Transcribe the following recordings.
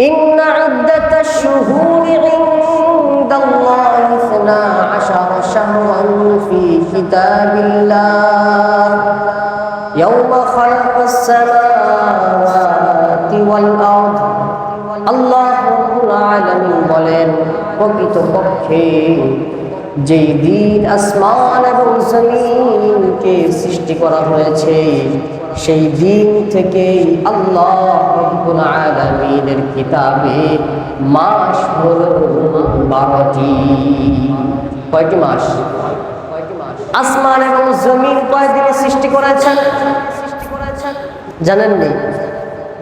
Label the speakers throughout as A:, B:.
A: إن عدة الشهور عند الله اثنا عشر شهرا في كتاب الله يوم خلق السماوات والأرض আল্লাহ রব্বুল আলামিন বলেন প্রকৃতপক্ষে যেই দিন আসমান এবং জমিনকে সৃষ্টি করা হয়েছে সেই দিন থেকেই আল্লাহ রব্বুল কিতাবে মাস হলো বারোটি। কয়টি মাস? আসমান এবং জমিন কয়দিনে সৃষ্টি করেছেন? জানেননি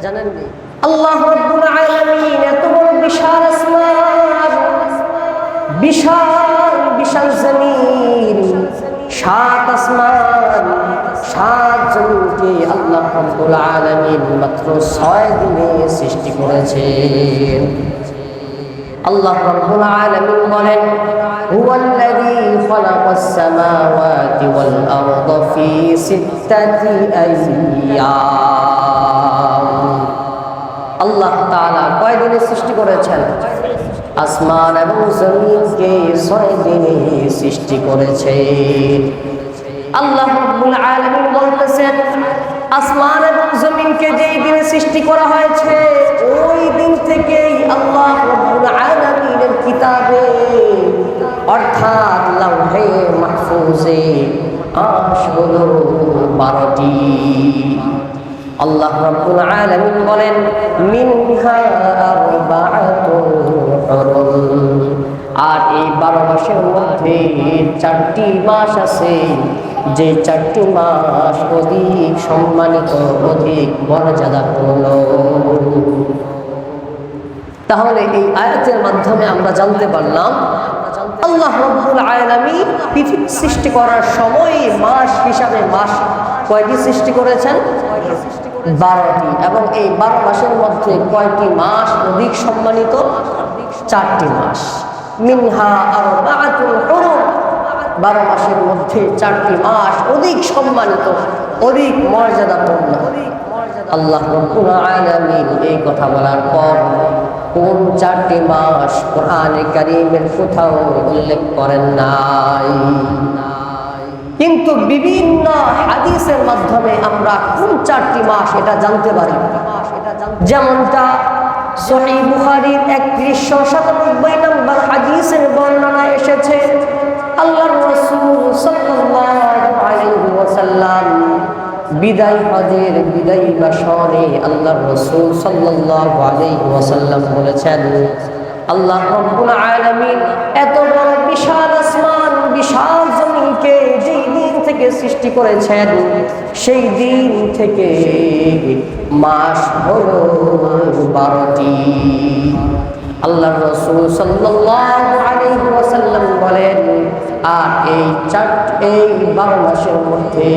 A: জানেননি আল্লাহ রব্বুল আলামিন এত বড় বিশাল বিশাল বিশাল জমিন, সাত আসমান আমাদেরকে আল্লাহ রব্বুল আলামিন মাত্র ছয় দিনে সৃষ্টি করেছেন আল্লাহ রব্বুল আলামিন বলেন, হুয়াল্লাযী খালাকাস সামাওয়াতি ওয়াল আরদা ফি সিত্তাতি আইয়াম। আল্লাহ তাআলা কয় দিনে সৃষ্টি করেছেন? আসমান এবং জমিনকে ছয় দিনে সৃষ্টি করেছেন আল্লাহ রব্বুল আলামিন বলতেছেন আসমান এবং জমিনকে যেই দিনে সৃষ্টি করা হয়েছে, ওই দিন থেকেই আল্লাহ আলামিনের কিতাবে অর্থাৎ লাউহে মাহফুজে আশ হলো বারোটি। আল্লাহ রাব্বুল আলামিন বলেন, মিনহা আরবাআতুন হুরুম আর এই বারো মাসের মধ্যে চারটি মাস আছে যে চারটি মাস অধিক সম্মানিত, অধিক মর্যাদাপূর্ণ তাহলে এই আয়াতের মাধ্যমে আমরা জানতে পারলাম, আল্লাহ রব্বুল আলামিন পৃথিবী সৃষ্টি করার সময় মাস হিসাবে মাস কয়টি সৃষ্টি করেছেন? বারোটি। এবং এই বারো মাসের মধ্যে কয়টি মাস অধিক সম্মানিত? চারটি মাস। মিনহা আর বারো মাসের মধ্যে চারটি মাস অধিক সম্মানিত, অধিক মর্যাদাপূর্ণ আল্লাহ রব্বুল এই কথা বলার পর কোন চারটি মাস কোরআনে কারীমের কোথাও উল্লেখ করেন নাই। কিন্তু বিভিন্ন হাদিসের মাধ্যমে আমরা কোন চারটি মাস এটা জানতে পারি। যেমনটা সহি বুখারীর একত্রিশশো সাতানব্বই নম্বর হাদিসের বর্ণনা এসেছে আল্লাহ রসুল সাল্লাল্লাহু আলাইহি ওয়াসাল্লাম বিদায় হজের বিদায় বাসনে আল্লাহ রসুল সাল্লাল্লাহু আলাইহি ওয়াসাল্লাম বলেছেন, আল্লাহ রব্বুল আলামিন এত বড় বিশাল আসমান, বিশাল জমিনকে যেই দিন থেকে সৃষ্টি করেছেন, সেই দিন থেকে মাস হলো বারোটি। আল্লাহ রসুল সাল্লাল্লাহু আলাইহি ওয়াসাল্লাম আর এই চার, এই বারো মাসের মধ্যে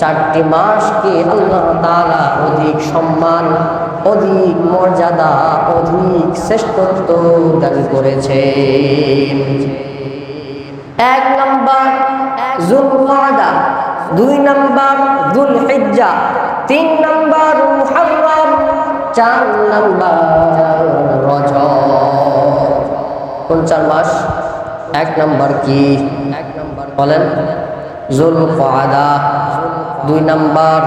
A: চারটি মাসকে আল্লাহ তাআলা অধিক সম্মান, অধিক মর্যাদা, অধিক শ্রেষ্ঠত্ব দান করেছে এক নম্বর জুলকাদা দুই নম্বর দুল হিজ্জা তিন নম্বর মুহররম, চার নম্বর রজব। কোন চার মাস এক নম্বর কি? বলেন জুল কাদা দুই নম্বর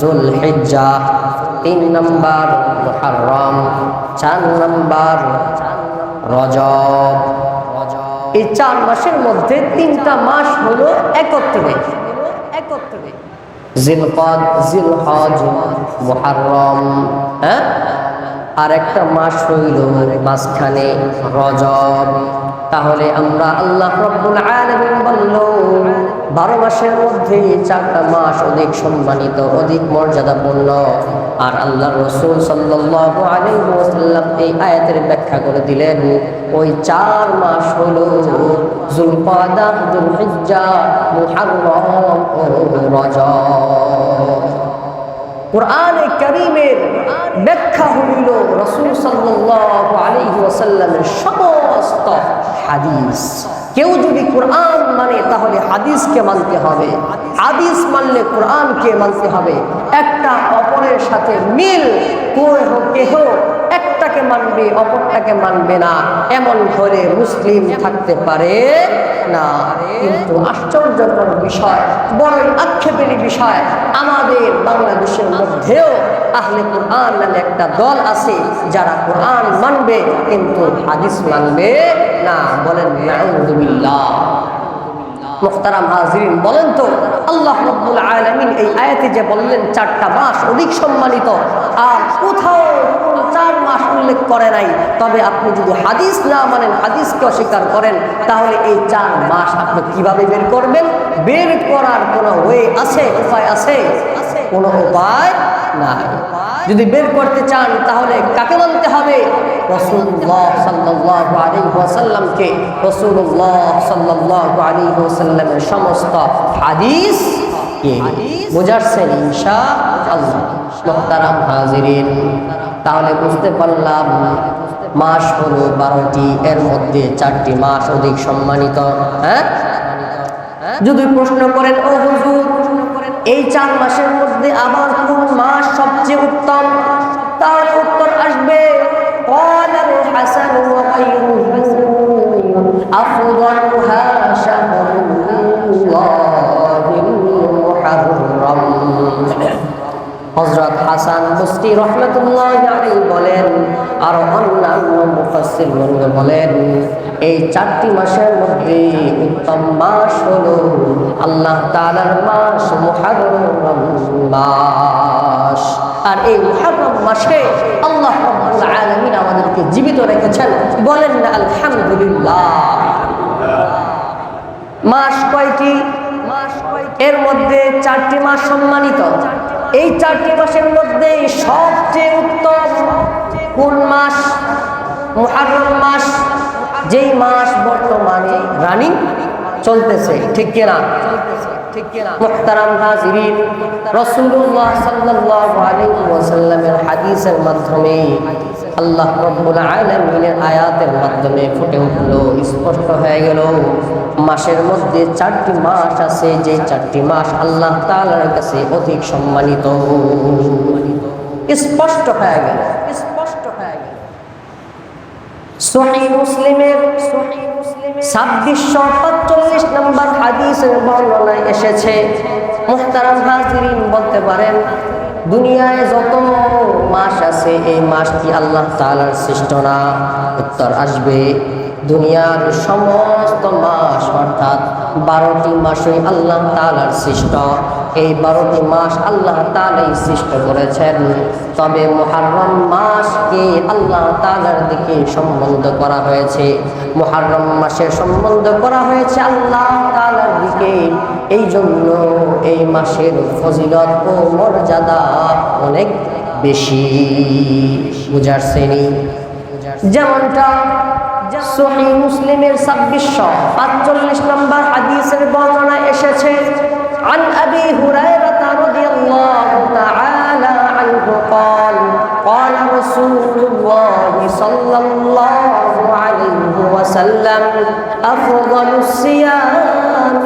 A: জুল হিজ্জা তিন নম্বর মুহররম, চার নম্বর রজব। এই চার মাসের মধ্যে তিনটা মাস হলো একত্রে একত্রে জিলকদ, জিলহজ, মুহাররম হ্যাঁ? আর একটা মাস হইল মাঝখানে রজব। তাহলে আমরা আল্লাহ রব্বুল আলামিন বলল, বারো মাসের মধ্যে চারটা মাস অধিক সম্মানিত, অধিক মর্যাদাপূর্ণ। আর আল্লাহ রসুল সাল্লাল্লাহু আলাইহি ওয়াসাল্লাম এই আয়াতের ব্যাখ্যা করে দিলেন, ওই চার মাস হলো জুলকাদা জুলহিজ্জা, মুহররম ও রজব। কোরআনে কারীমের ব্যাখ্যা হইল রসুল সাল্লাহ আলাইহি ওয়াসাল্লামের সমস্ত হাদিস। কেউ যদি কোরআন মানে তাহলে হাদিসকে মানতে হবে। হাদিস মানলে কোরআনকে মানতে হবে। একটা অপরের সাথে মিল কেহ কেহ মানবে, অপরটাকে মানবে না। এমন ঘরে মুসলিম থাকতে পারে না। কিন্তু আশ্চর্যকর বিষয়, বড়ই আক্ষেপের বিষয়, আমাদের বাংলাদেশের মধ্যেও আহলে কোরআন নামে একটা দল আছে, যারা কোরআন মানবে কিন্তু হাদিস মানবে না। বলেন আলহামদুলিল্লাহ মুখতারাম হাজরিন, বলেন তো, আল্লাহ রব্বুল আলামিন এই আয়াতে যে বললেন, চারটা মাস অধিক সম্মানিত, আর কোথাও উল্লেখ করে নাই। তবে আপনি যদি হাদিস না মানেন, হাদিসকে অস্বীকার করেন, তাহলে এই চার মাস আপনি কীভাবে বের করবেন? বের করার কোনো ওয়ে আছে, উপায় আছে? কোনো উপায় নাই। যদি বের করতে চান, তাহলে কাকে মানতে হবে? রসুল্লাহ সাল্লাল্লাহু আলাইহি ওয়াসাল্লামকে। রসুল্লাহ সাল্লাল্লাহু আলাইহি ওয়াসাল্লামের সমস্ত হাদিস বুঝাচ্ছেন ইনশাআল্লাহ মুহতারাম হাজিরিন তাহলে বুঝতে পারলাম মাস হলো বারোটি এর মধ্যে চারটি মাস অধিক সম্মানিত হ্যাঁ যদি প্রশ্ন করেন ও হুজুর এই চার মাসের মধ্যে আবার কোন মাস সবচেয়ে উত্তম তাহলে উত্তর আসবে قال الحسن وغيره أفضلها হাসান বস্তি রহমতুল্লাহ বলেন, আর অন্যান্য মুফাসসির বন্ধু বলেন, এই চারটি মাসের মধ্যে উত্তম মাস হলো আল্লাহ তাআলার মাস মুহররম মাস। আর এই মুহররম মাসে আল্লাহ আলামিন আমাদেরকে জীবিত রেখেছেন। বলেন না, আলহামদুলিল্লাহ। মাস কয়টি? এর মধ্যে চারটি মাস সম্মানিত। এই চারটি মাসের মধ্যে সবচেয়ে উত্তম কোন মাস? মাস। যেই মাস বর্তমানে রানিং চলতেছে, ঠিক কিনা? রসুল্লাহ সাল্লাহ আলী ওসাল্লামের হাদিসের মাধ্যমে আল্লাহ রব্বুল আলামিনের আয়াতের মাধ্যমে ফুটে উঠল, স্পষ্ট হয়ে গেল। মাসের মধ্যে চারটি মাস আছে, যে চারটি মাস আল্লাহ তাআলার কাছে অধিক সম্মানিত। স্পষ্ট হয়ে গেল, স্পষ্ট হয়ে মুসলিমের পাঁচচল্লিশ নম্বর এসেছে, মুহতারাম বলতে পারেন দুনিয়ায় যত মাস আছে, এই মাসটি আল্লাহ তালার সৃষ্ট না। উত্তর আসবে, দুনিয়ার সমস্ত মাস, অর্থাৎ বারোটি মাসই আল্লাহ তালার সৃষ্ট। এই বারোটি মাস আল্লাহ তাআলাই সৃষ্ট করেছেন। তবে মুহাররম মাসকে আল্লাহ তালার দিকে সম্বন্ধ করা হয়েছে। মুহাররম মাসের সম্বন্ধ করা হয়েছে আল্লাহ তালার দিকে। এই জন্য এই মাসের ফজিলত ও মর্যাদা অনেক বেশি। বুঝার শ্রেণি। যেমনটা সহি মুসলিমের ছাব্বিশশো পাঁচচল্লিশ নম্বর হাদিসের বর্ণনা এসেছে عن أبي هريرة رضي الله تعالى عنه قال قال رسول الله صلى الله عليه وسلم أفضل الصيام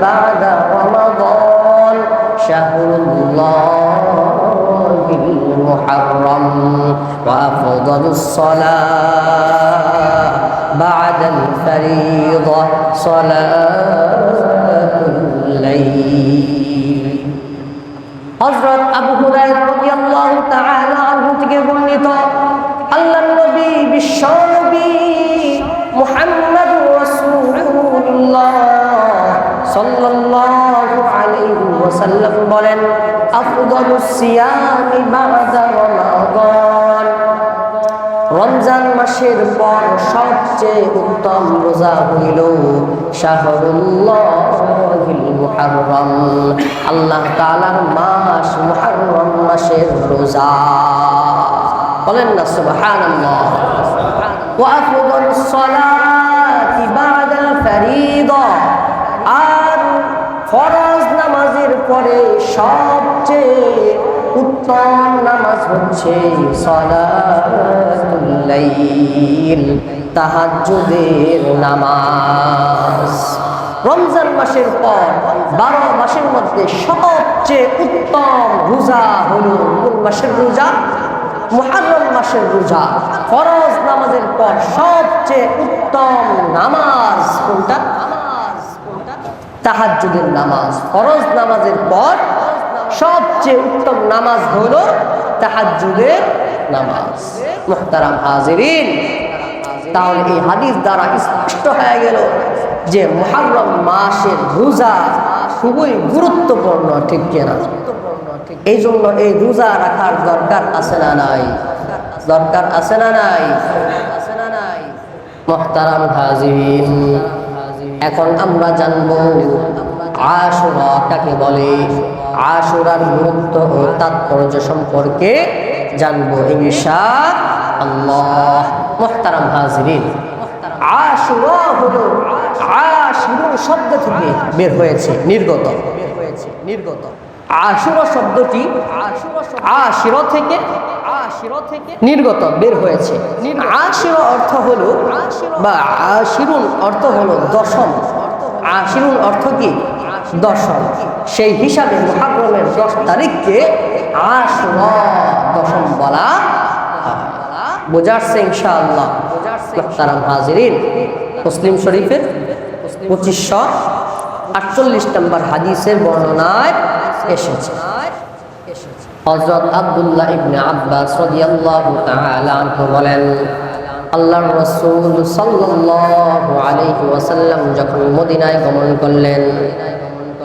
A: بعد رمضان شهر الله المحرم وأفضل الصلاة بعد الفريضة صلاة الليل হযরত আবু হুরায়রা রাদিয়াল্লাহু তাআলা আনহু থেকে বর্ণিত আল্লাহর নবী বিশ্ব নবী মুহাম্মদুর রাসূলুল্লাহ সাল্লাল্লাহু আলাইহি ওয়াসাল্লাম বলেন আফদালুস সিয়ামি বা'দা রমাদান রমজান মাসের পর সবচেয়ে উত্তম রোজা হইল শাহরুল্লাহিল মুহাররম। আল্লাহ তাআলার মাস মুহাররম মাসের রোজা। বলেন না, সুবহানাল্লাহ। ওয়া আফদালুস আর ফরজ নামাজের পরে সবচেয়ে উত্তম নামাজ হচ্ছে নামাজ। রমজান মাসের পর, বারো মাসের মধ্যে সবচেয়ে উত্তম রোজা হল কোন মাসের রোজা, মুহাররম মাসের রোজা। ফরজ নামাজের পর সবচেয়ে উত্তম নামাজ কোনটা? তাহাজ্জুদের নামাজ। ফরজ নামাজের পর সবচেয়ে উত্তম নামাজ হল তাহাজ্জুদের নামাজ। মুহতারাম হাজিরিন, তাহলে এই হাদিস দ্বারা স্পষ্ট হয়ে গেল যে মুহাররম মাসের রোজা খুবই গুরুত্বপূর্ণ, ঠিক কিনা? এই জন্য এই রোজা রাখার দরকার আছে না নাই? দরকার আছে না নাই? মোহতারাম হাজির এখন আমরা জানব আশুরা কাকে বলে? আশুরার গুরুত্ব ও তাৎপর্য সম্পর্কে জানব ইনশা আল্লাহ। মোহতারাম হাজিরিন, আশুরা হলো আশুরু শব্দ থেকে বের হয়েছে, নির্গত। নির্গত আশুরা শব্দটি আশির থেকে নির্গত, বের হয়েছে। আশির অর্থ হলো বা আশিরুন অর্থ হলো দশম। আশিরুন অর্থ কি? দশম। সেই হিসাবে মহাগ্রমের দশ তারিখকে আশুর দশম বলা। বোঝাচ্ছে ইনশাআল্লাহ। হাজিরিন, মুসলিম শরীফের পঁচিশশো আটচল্লিশ নম্বর হাদিসের বর্ণনায় এসেছে। হযরত আব্দুল্লাহ ইবনে আব্বাস রাদিয়াল্লাহু তাআলা আনহু বলেন, আল্লাহর রাসূল সাল্লাল্লাহু আলাইহি ওয়াসাল্লাম যখন মদিনায় গমন করলেন,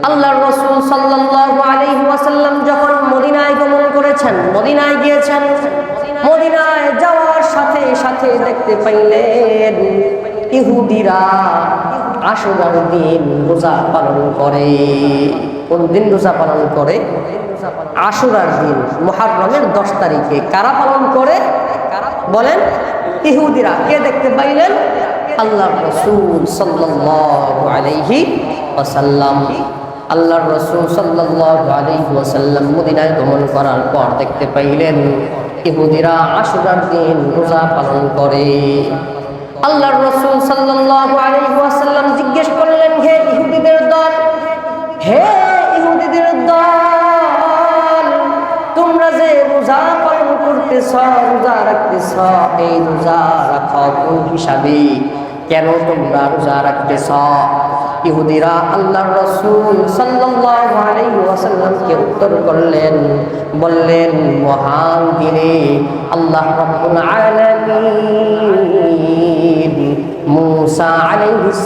A: আল্লাহর রাসূল সাল্লাল্লাহু আলাইহি ওয়াসাল্লাম যখন মদিনায় গমন করেছেন, মদিনায় গিয়েছেন, মদিনায় যাওয়ার সাথে সাথে দেখতে পাইলেন ইহুদিরা আশুরার দিন রোজা পালন করে। কোন দিন রোজা পালন করে? আশুরার দিন মহারমের দশ তারিখে। কারা পালন করে? বলেন, ইহুদিরা। কে দেখতে পাইলেন? আল্লাহ রসুল সাল্লাল্লাহু আলাইহি ওয়াসাল্লাম। আল্লাহর রসুল সাল্লাল্লাহু আলাইহি ওয়াসাল্লাম মদিনায় গমন করার পর দেখতে পাইলেন, ইহুদিরা আশুরার দিন রোজা পালন করে। আল্লাহর রসুল ওয়াসাল্লাম জিজ্ঞেস করলেন, হে ইহুদিদের দল, হে ইহুদিদের দল, তোমরা যে রোজা পালন করতেছ, রোজা রাখতেছ, এই রোজা রাখো কোন হিসাবে। কেন তোমরা রোজা রাখতেছ? ইহুদিরা আল্লাহর রসুল ওয়াসাল্লামকে উত্তর করলেন, বললেন, মহান দিনে আল্লাহ আলামিন মুসা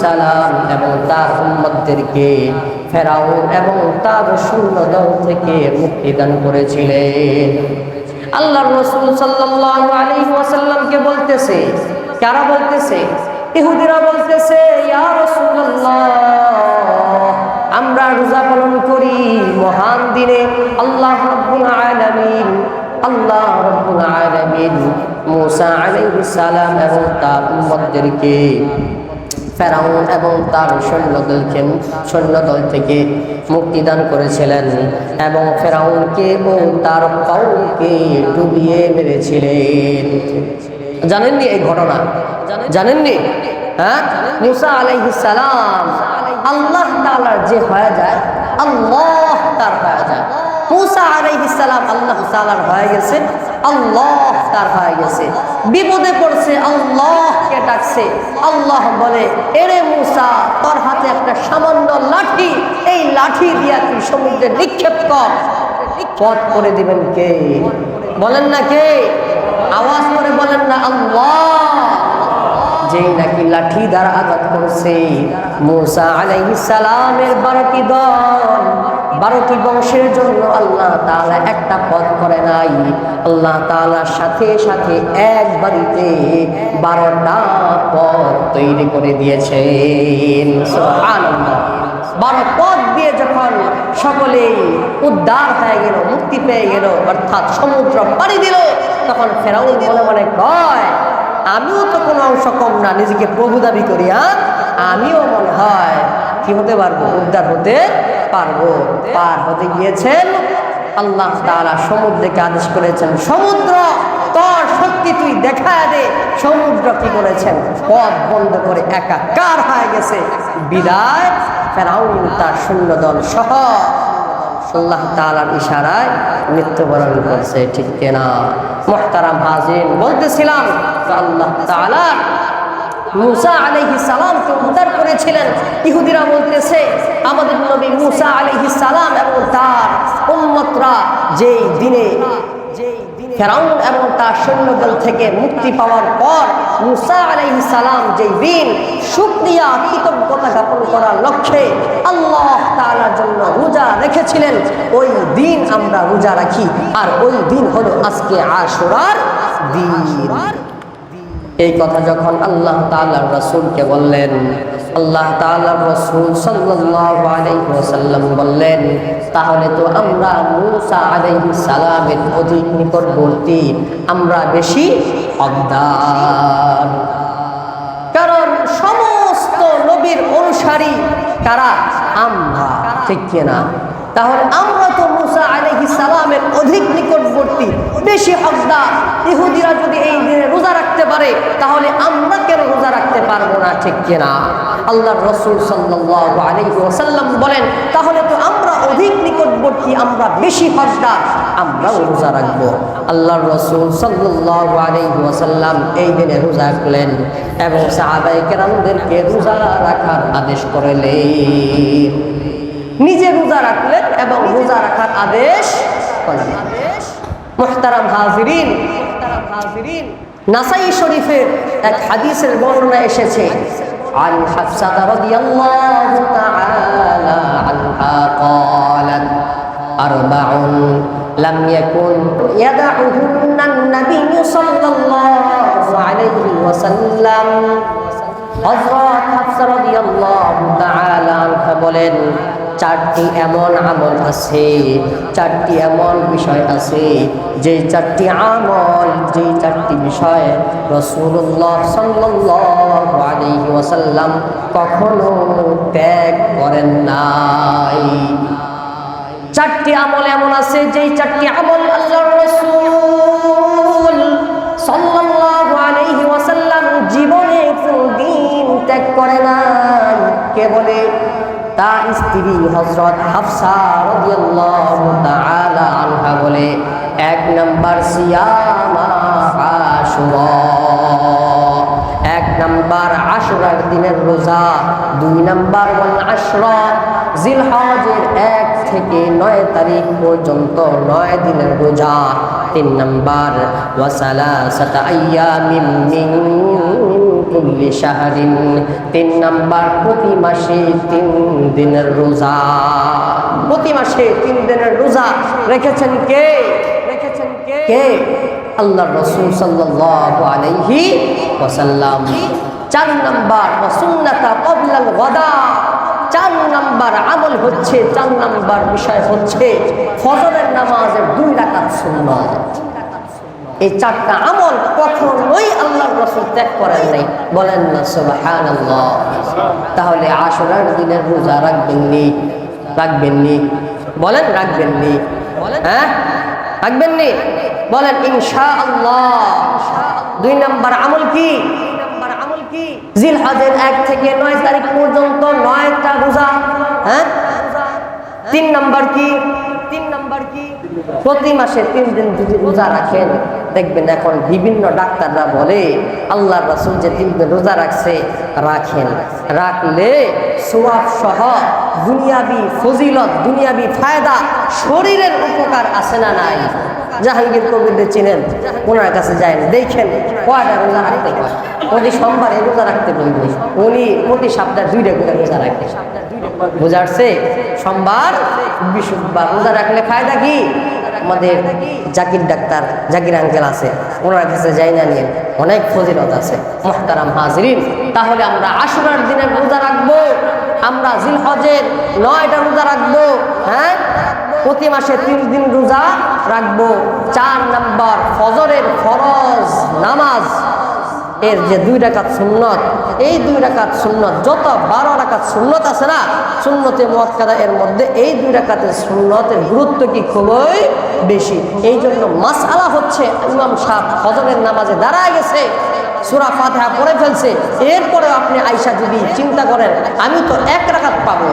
A: সালাম এবং তার উম্মতদেরকে ফেরাউন এবং তার সৈন্যদল থেকে মুক্তি দান করেছিলেন। আল্লাহর রসুল সাল্লাল্লাহু আলাইহি ওয়াসাল্লামকে বলতেছে, কারা বলতেছে? ইহুদিরা বলতেছে, ইয়া আমরা রোজা পালন করি মহান দিনে, আল্লাহ রাব্বুল আলামিন, আল্লাহ রাব্বুল আলামিন মুসা সালাম এবং তার উম্মতদেরকে ফেরাউন এবং তার সৈন্যদলকে সৈন্যদল থেকে মুক্তিদান করেছিলেন এবং ফেরাউনকে ও তার কৌমকে ডুবিয়ে মেরেছিলেন। জানেননি এই ঘটনা? জানেননি? হ্যাঁ? মুসা আলাইহিস সালাম আল্লাহ তাআলার যে হয়ে যায়, আল্লাহ তার হয়ে যায়। মুসা আলাইহিস সালাম আল্লাহ তাআলার হয়ে গেছে, আল্লাহ তার হয়ে গেছে। বিপদে পড়ছে, আল্লাহকে ডাকছে। আল্লাহ বলে, এরে মুসা, তোর হাতে একটা সামান্য লাঠি, এই লাঠি দিয়া তুই সমুদ্রে নিক্ষেপ কর। পথ করে দিবেন কে? বলেন না কে? আওয়াজ করে বলেন না, আল্লাহ। যেই নাকি লাঠি দ্বারা আঘাত করছে। মুসা আলাইহিস সালামের বারোটি দল, বারোটি বংশের জন্য আল্লাহ তাআলা একটা পথ করে নাই। আল্লাহ তাআলার সাথে সাথে এক বাড়িতে বারোটা পথ তৈরি করে দিয়েছেন। বারো পথ দিয়ে যখন সকলেই উদ্ধার হয়ে গেল, মুক্তি পেয়ে গেল, অর্থাৎ সমুদ্র পাড়ি দিল, তখন ফেরাউন মনে মনে কয় আমিও তো কোনো অংশ কম না, নিজেকে প্রভু দাবি করি আমিও মনে হয় কি হতে পারব? উদ্ধার হতে পারব। পার হতে গিয়েছেন। আল্লাহ তাআলা সমুদ্রকে আদেশ করেছেন, সমুদ্র, তোর শক্তি তুই দেখা দে। সমুদ্র কি করেছেন পথ বন্ধ করে একাকার হয়ে গেছে। বিদায়, ফেরাউন তার সৈন্যদল সহ আল্লাহ তালার ইশারায় মৃত্যুবরণ করছে, ঠিক কিনা? মোহতারাম হাজিন বলতেছিলাম আল্লাহ মুসা আলাইহি সালামকে উদ্ধার করেছিলেন। ইহুদিরা বলতেছে, আমাদের নবী মুসা আলহি সালাম এবং তার উম্মতরা যেই দিনে ফেরাউন এবং তার সৈন্যদল থেকে মুক্তি পাওয়ার পর মুসা আলাইহি সালাম যেই দিন শুকরিয়া কৃতজ্ঞতা জ্ঞাপন করার লক্ষ্যে আল্লাহ তাআলার জন্য রোজা রেখেছিলেন, ওই দিন আমরা রোজা রাখি। আর ওই দিন হলো আজকে আশুরার দিন। এই কথা যখন আল্লাহ তাআলার রাসূলকে বললেন আল্লাহ তাআলার রাসূল সাল্লাল্লাহু আলাইহি ওয়াসাল্লাম বললেন, তাহলে তো আমরা মূসা আলাইহিস সালামের অধিক নিকটবর্তী, আমরা বেশি হকদার কারণ সমস্ত নবীর অনুসারী কারা আমরা, ঠিক কিনা? তাহলে আমরা তো মুসা সালামের অধিক নিকটবর্তী, বেশি হকদার। ইহুদিরা যদি এই দিনে রোজা রাখতে পারে, তাহলে আমরা কেন রোজা রাখতে পারব না, ঠিক কিনা? আল্লাহ রসুল ওয়াসাল্লাম বলেন, তাহলে তো আমরা অধিক নিকটবর্তী, আমরা বেশি হকদার, আমরাও রোজা রাখব। আল্লাহ রসুল আলাইহি এই দিনে রোজা রাখলেন এবং সাহাবাই কেরামদেরকে রোজা রাখার আদেশ করলেন। নিজে রোজা রাখলেন এবং রোজা রাখার আদেশ করলেন মুহতারাম হাজিরিন নাসাই শরীফের এক হাদিসের বর্ণনা এসেছে عن حفصة رضي الله تعالى عنها قالت أربع لم يكن يدعهن النبي صلى الله عليه وسلم হযরত হাফসা রাদিয়াল্লাহু তাআলা আনহা বলেন চারটি এমন আমল আছে, চারটি এমন বিষয় আছে, যে চারটি আমল, যে চারটি বিষয় আলাইহি ওয়াসাল্লাম কখনো ত্যাগ করেন নাই। চারটি আমল এমন আছে, যেই চারটি আমল আল্লাহর রাসূল সাল্লাল্লাহু আলাইহি ওয়াসাল্লাম জীবনে কোনদিন ত্যাগ করে নাই। কে বলে? তার স্ত্রী হযরত হাফসা আনহা বলে, এক নাম্বার সিয়ামা এক নাম্বার আশুরার দিনের রোজা, দুই নাম্বার ওয়াল আশরা এক থেকে নয় তারিখ পর্যন্ত নয় দিনের রোজা, তিন নাম্বার ওয়াসালা সাতা আইয়ামিন মিন কুল্লি শাহরিন তিন নাম্বার প্রতি মাসে তিন দিনের রোজা। প্রতি মাসে তিন দিনের রোজা রেখেছেন কে? রেখেছেন কে? কে? আল্লাহ রসুল সাল্লাল্লাহু আলাইহি ওয়াসাল্লাম। চার নাম্বার ওয়াসুন্নাতা ক্বাবলাল গাদা। চার নাম্বার আমল হচ্ছে চার নাম্বার বিষয় হচ্ছে ফজরের নামাজের দুই রাকাত সুন্নাত। এই চারটা আমল কখনোই আল্লাহ রসুল ত্যাগ করেন নাই। বলেন না সুবাহান তাহলে আসরার দিনের রোজা রাখবেননি রাখবেননি বলেন রাখবেননি বলেন। হ্যাঁ? রাখবেননি বলেন ইনশা আল্লাহ দুই নম্বর আমল কি? আমল কি জিল হাজের এক থেকে নয় তারিখ পর্যন্ত নয়টা রোজা। হ্যাঁ? তিন নাম্বার কি? তিন নাম্বার কি? প্রতি মাসে তিন দিন যদি রোজা রাখেন দেখবেন এখন বিভিন্ন ডাক্তাররা বলে আল্লাহ রাসুল যে তিন রোজা রাখছে, রাখেন। রাখলে সোয়াব সহ দুনিয়াবি ফজিলত, দুনিয়াবি ফায়দা শরীরের উপকার আছে না নাই? জাহাঙ্গীর কবিরদের চিনেন, ওনার কাছে যায় দেখেন কয়টা রোজা রাখতে হয়। প্রতি সোমবারে রোজা রাখতে বলবে। উনি প্রতি সপ্তাহে দুইটা করে রোজা রাখে। বুঝাচ্ছে সোমবার বিশুদ্ধবার রোজা রাখলে ফায়দা কি? আমাদের জাকির ডাক্তার, জাকির আঙ্কেল আছে, ওনার কাছে যাই না নিয়ে অনেক ফজিলত আছে। মোহতারাম হাজরিন, তাহলে আমরা আশুরার দিনে রোজা রাখব। আমরা জিলহজের নয়টা রোজা রাখব হ্যাঁ? প্রতি মাসে তিন দিন রোজা রাখব। চার নাম্বার, ফজরের ফরজ নামাজ। এর যে দুই রাকাত সুন্নত, এই দুই রাকাত সুন্নত, যত বারো রাকাত সুন্নত আছে না, সুন্নতে কাদা এর মধ্যে এই দুই রাকাতের সুন্নতের গুরুত্ব কি খুবই বেশি। এই জন্য মাসালা হচ্ছে ইমাম সাহ হজরের নামাজে দাঁড়ায় গেছে সুরা ফাতেহা পড়ে ফেলছে। এরপরে আপনি আয়সা যদি চিন্তা করেন, আমি তো এক রাকাত পাবো,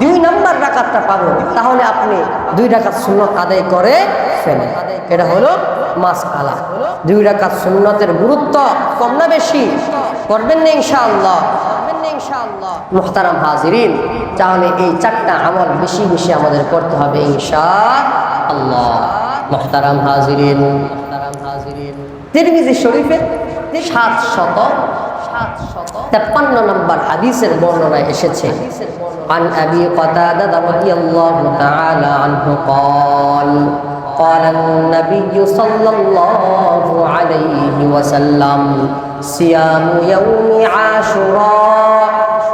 A: দুই নম্বর রাকাতটা পাবো, তাহলে আপনি দুই রাকাত সুন্নত আদায় করে ফেলেন এটা হলো মাস আলা দুই রাকাত সুন্নতের গুরুত্ব কম না বেশি? করবেন না ইনশাআল্লাহ। তাহলে এই চারটা আমাদের করতে হবে ইনশা আল্লাহ শরীফের সাত শত তেপ্পান্ন নম্বর হাদিসের বর্ণনা এসেছে عن أبي قتادة رضي الله تعالى عنه قال قال النبي صلى الله عليه وسلم صيام يوم عاشوراء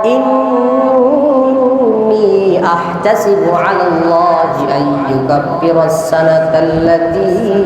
A: إني أحتسب على الله أن يكفر السنة التي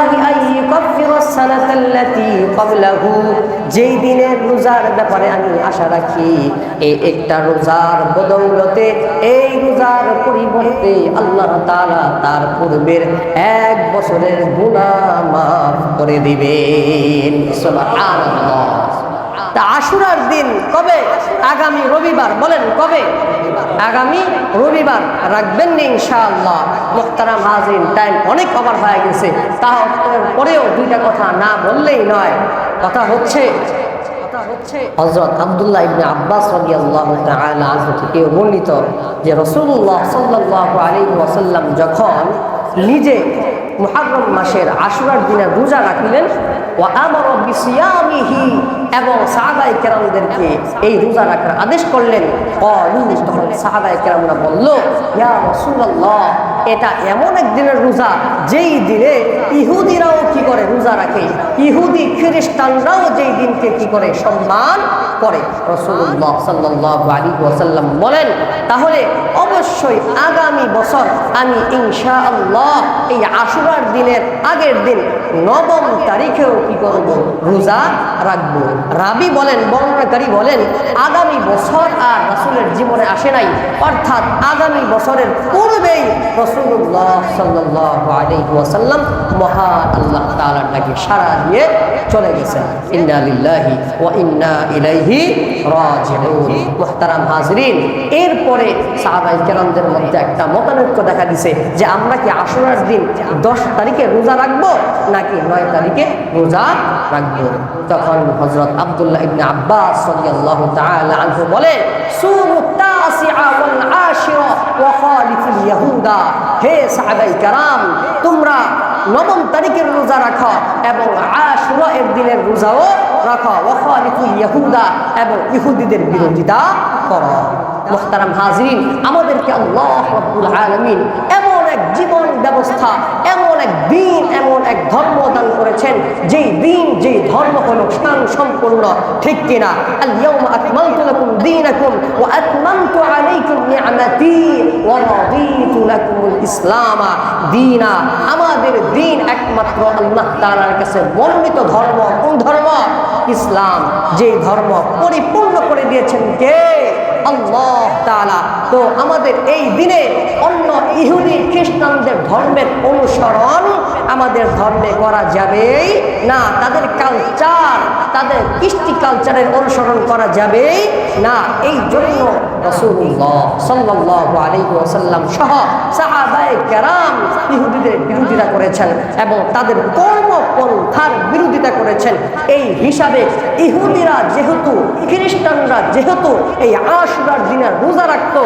A: যেই দিনের রোজার ব্যাপারে আমি আশা রাখি এই একটা রোজার বদৌলতে এই রোজার পরিবর্তে আল্লাহ তাআলা তার পূর্বের এক বছরের মাফ করে দিবেন। তা আশুরার দিন কবে? আগামী রবিবার, বলেন কবে? আগামী রবিবার রাখবেন নি ইনশাআল্লাহ। মুখতারাম হাজিন টাইম অনেক ওভার হয়ে গেছে। তা পরেও দুইটা কথা না বললেই নয়। কথা হচ্ছে হজরত আবদুল্লাহ ইবনে আব্বাস রাদিয়াল্লাহু তাআলা আনহু থেকে বর্ণিত যে রাসূলুল্লাহ সাল্লাল্লাহু আলাইহি ওয়াসাল্লাম যখন নিজে মুহররম মাসের আশুরার দিনে রোজা রাখলেন। ও আমার বিসিয়ামিহি এবং সাহাবাই কেরামদেরকে এই রোজা রাখার আদেশ করলেন। তখন সাহাবাই কেরামরা বলল, ইয়া রসুল্লাহ এটা এমন এক দিনের রোজা, যেই দিনে ইহুদিরাও কি করে রোজা রাখে? ইহুদি খ্রিস্টানরাও যেই দিনকে কি করে সম্মান করে? রসুল্লাহ সাল্লাহ আলী ওয়াসাল্লাম বলেন, তাহলে অবশ্যই আগামী বছর আমি ইনশা আল্লাহ এই আশুরার দিনের আগের দিন নবম তারিখেও কি করব? রোজা রাখব। রাবি বলেন, বর্ণনাকারী বলেন, আগামী বছর আর রাসুলের জীবনে আসে নাই। অর্থাৎ আগামী বছরের পূর্বেই রসুল্লাহ সাল্লাহ আলী ওয়াসাল্লাম মহান আল্লাহ তালার নাকি সারা দিয়ে চলে গেছেন। ইন্না ওয়া ইন্না ইলাইহি রাজিউন। মুহতারাম হাজরিন, এরপরে সাহাবাই কেরামদের মধ্যে একটা মতানৈক্য দেখা দিছে যে আমরা কি আশুরার দিন দশ তারিখে রোজা রাখব নাকি নয় তারিখে রোজা রাখব? তখন হজরত আব্দুল্লাহ ইবনে আব্বাস রাদিয়াল্লাহু তাআলা আনহু বলে সুমু তাসিআ ওয়াল আশিরা ওয়া খালিফুল ইয়াহুদা। হে সাহাবাই কেরাম, তোমরা নবম তারিখের রোজা রাখ এবং আশুরা এর দিনের রোজাও রাখো। ওয়াখালিফুল ইয়াহুদা এবং ইহুদিদের বিরোধিতা কর। মোহতারাম হাজরিন, আমাদেরকে আল্লাহ রব্বুল আলমিন এমন এক জীবন ব্যবস্থা, এমন এক দিন, এমন এক ধর্ম করেছেন, যেই দিন, যেই ধর্ম হলো স্থান সম্পূর্ণ ঠিক কিনা? আল-ইয়াউমা আকমালতু লাকুম দীনাকুম ওয়া আতমামতু আলাইকুম নি'মাতি ওয়া রাদিতু লাকুমুল ইসলামা। দীনা, আমাদের দিন একমাত্র আল্লাহ তাআলার কাছে মনোনীত ধর্ম। কোন ধর্ম? ইসলাম। যেই ধর্ম পরিপূর্ণ করে দিয়েছেন কে? তো আমাদের এই দিনে অন্য ইহুদি খ্রিস্টানদের ধর্মের অনুসরণ আমাদের ধর্মে করা যাবেই না, তাদের কালচার তাদের কৃষ্টি কালচারের অনুসরণ করা যাবেই না। এই জন্য রসুল্লাহ সাল্লাহ সাহাবায়ে কেরাম ইহুদিদের বিরোধিতা করেছেন এবং তাদের কর্মপন্থার বিরোধিতা করেছেন। এই হিসাবে ইহুদিরা যেহেতু, খ্রিস্টানরা যেহেতু এই আশুরার দিনের রোজা রাখত,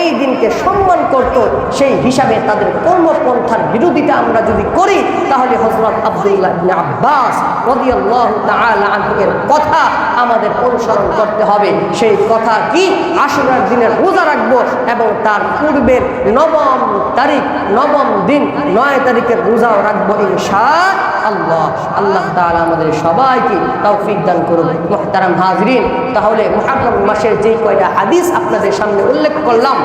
A: এই দিনকে সম্মান করত, সেই হিসাবে তাদের কর্মপন্থার বিরোধিতা আমরা যদি করি, তাহলে হজরত আব্দুল্লাহ আব্বাস এর কথা আমাদের অনুসরণ করতে হবে। সেই কথা কি? আশুরার দিনের রোজা রাখব এবং তার পূর্বের নবম তারিখ, নবম দিন, নয় তারিখের রোজাও রাখব ইনশা আল্লাহ আল্লাহ তাআলা আমাদের সবাইকে তৌফিক দান করুন। মুহতারাম হাজরিন, তাহলে মুহররম মাসের যেই কয়টা হাদিস আপনাদের সামনে উল্লেখ করলাম,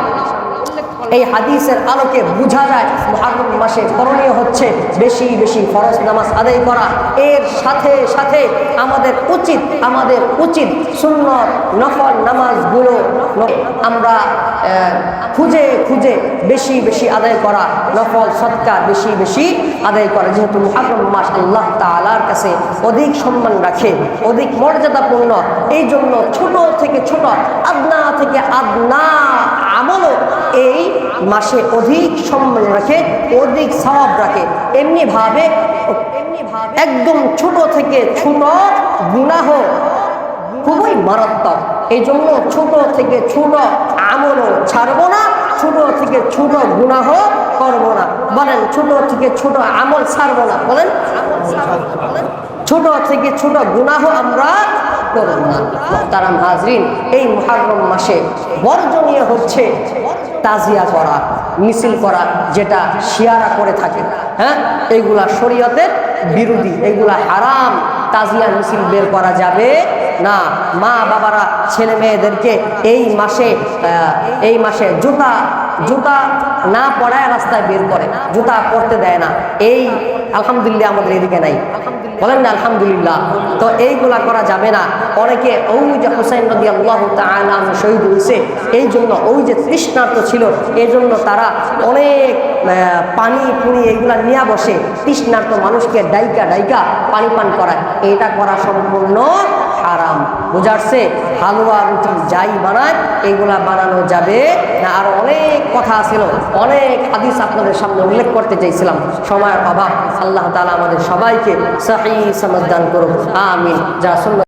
A: এই হাদিসের আলোকে বোঝা যায় মহারম মাসে করণীয় হচ্ছে বেশি বেশি ফরজ নামাজ আদায় করা। এর সাথে সাথে আমাদের উচিত আমাদের উচিত সুন্নত নফল নামাজগুলো, আমরা খুঁজে বেশি বেশি আদায় করা নফল সৎকা বেশি বেশি আদায় করা, যেহেতু মহারম মাস আল্লাহ তালার কাছে অধিক সম্মান রাখে, অধিক মর্যাদাপূর্ণ এই জন্য ছোট থেকে ছোট, আদনা থেকে আদনা আমলও এই মাসে অধিক সম্মান রাখে, অধিক স্বভাব রাখে। এমনিভাবে এমনিভাবে একদম ছোট থেকে ছোট গুনাহ খুবই মারাত্মক। এই জন্য ছোট থেকে ছোট আমলও ছাড়বো না ছোট থেকে ছোট গুনাহ করব না। বলেন, ছোট থেকে ছোট আমল ছাড়বো না। বলেন, ছোট থেকে ছোট গুনাহ আমরা করব না। তারাম হাজরিন, এই মুহাররম মাসে বর্জনীয় হচ্ছে তাজিয়া করা, মিছিল করা, যেটা শিয়ারা করে থাকে। হ্যাঁ? এইগুলা শরীয়তের বিরোধী, এইগুলা হারাম। তাজিয়া মিছিল বের করা যাবে না, মা বাবারা ছেলে মেয়েদেরকে এই মাসে এই মাসে জুতা জুতা না পড়ায় রাস্তায় বের করে, জুতা পরতে দেয় না। এই আলহামদুলিল্লাহ আমাদের এদিকে নাই। বলেন না আলহামদুলিল্লাহ। তো এইগুলা করা যাবে না। অনেকে ওই যে হুসাইন নদী আল্লাহ শহীদ হয়েছে। এই জন্য ওই যে তৃষ্ণার্ত ছিল, এই জন্য তারা অনেক পানি পুনি এইগুলা নিয়ে বসে তৃষ্ণার্ত মানুষকে ডাইকা ডাইকা পানি পান করায়। এটা করা সম্পূর্ণ হারাম। বুঝাচ্ছে হালুয়া, রুটি যাই বানায়, এগুলা বানানো যাবে না? আর অনেক কথা ছিল, অনেক আদিস আপনাদের সামনে উল্লেখ করতে চাইছিলাম। সময়ের অভাব, আল্লাহ তালা আমাদের সবাইকে সাহি সমাধান করুক। আমি যা